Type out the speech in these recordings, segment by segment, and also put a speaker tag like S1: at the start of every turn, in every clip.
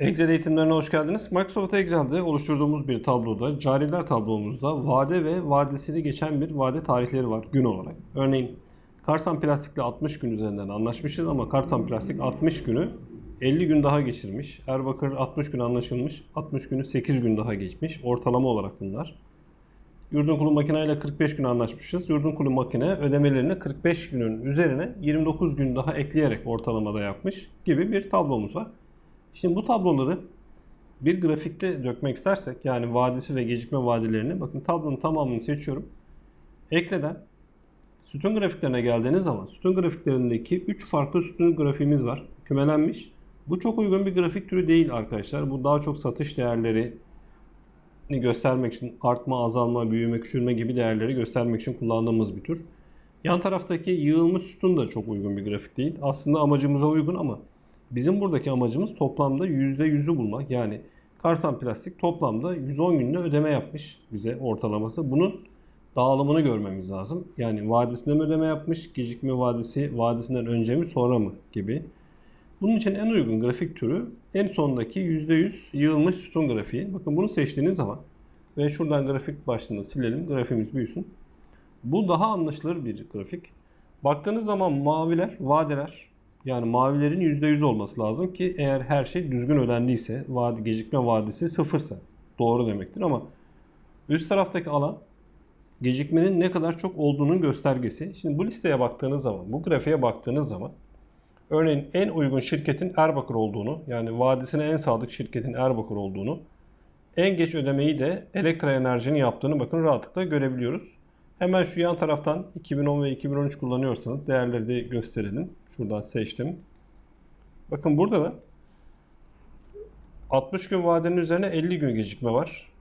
S1: Excel eğitimlerine hoş geldiniz. Microsoft Excel'de oluşturduğumuz bir tabloda, cariler tablomuzda vade ve vadesini geçen bir vade tarihleri var gün olarak. Örneğin Karsan Plastik'le 60 gün üzerinden anlaşmışız ama Karsan Plastik 60 günü 50 gün daha geçirmiş. Erbakır 60 gün anlaşılmış, 60 günü 8 gün daha geçmiş. Ortalama olarak bunlar. Yurdun Kulu Makine ile 45 gün anlaşmışız. Yurdun Kulu Makine ödemelerini 45 günün üzerine 29 gün daha ekleyerek ortalamada yapmış gibi bir tablomuz var. Şimdi bu tabloları bir grafikte dökmek istersek yani vadesi ve gecikme vadelerini bakın tablonun tamamını seçiyorum. Ekleden sütun grafiklerine geldiğiniz zaman sütun grafiklerindeki 3 farklı sütun grafiğimiz var. Kümelenmiş. Bu çok uygun bir grafik türü değil arkadaşlar. Bu daha çok satış değerleri göstermek için artma, azalma, büyüme, küçülme gibi değerleri göstermek için kullandığımız bir tür. Yan taraftaki yığılmış sütun da çok uygun bir grafik değil. Aslında amacımıza uygun ama bizim buradaki amacımız toplamda %100'ü bulmak. Yani Karsan Plastik toplamda 110 günde ödeme yapmış bize ortalaması. Bunun dağılımını görmemiz lazım. Yani vadesinde mi ödeme yapmış, gecikme vadesi vadesinden önce mi sonra mı gibi. Bunun için en uygun grafik türü en sondaki %100 yığılmış sütun grafiği. Bakın bunu seçtiğiniz zaman ve şuradan grafik başlığını silelim. Grafiğimiz büyüsün. Bu daha anlaşılır bir grafik. Baktığınız zaman maviler, vadeler yani mavilerin %100 olması lazım ki eğer her şey düzgün ödendiyse, vade, gecikme vadesi sıfırsa doğru demektir ama üst taraftaki alan gecikmenin ne kadar çok olduğunun göstergesi. Şimdi bu listeye baktığınız zaman, bu grafiğe baktığınız zaman örneğin en uygun şirketin Erbakır olduğunu, yani vadisine en sadık şirketin Erbakır olduğunu, en geç ödemeyi de Elektra Enerji'nin yaptığını bakın rahatlıkla görebiliyoruz. Hemen şu yan taraftan 2010 ve 2013 kullanıyorsanız değerleri de gösterelim. Şuradan seçtim. Bakın burada da 60 gün vadenin üzerine 50 gün gecikme var.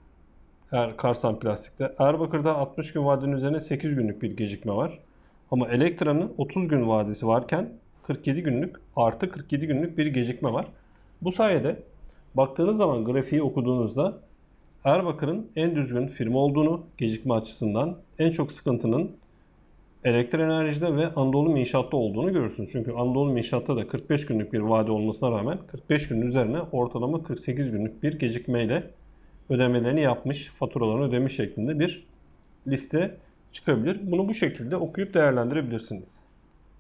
S1: Er, Karsan Plastik'te. Erbakır'da 60 gün vadenin üzerine 8 günlük bir gecikme var. Ama Elektra'nın 30 gün vadesi varken 47 günlük artı 47 günlük bir gecikme var. Bu sayede baktığınız zaman grafiği okuduğunuzda Erbakır'ın en düzgün firma olduğunu gecikme açısından en çok sıkıntının elektrik enerjide ve Anadolu İnşaat'ta olduğunu görürsünüz. Çünkü Anadolu İnşaat'ta da 45 günlük bir vade olmasına rağmen 45 günün üzerine ortalama 48 günlük bir gecikmeyle ödemelerini yapmış, faturalarını ödemiş şeklinde bir liste çıkabilir. Bunu bu şekilde okuyup değerlendirebilirsiniz.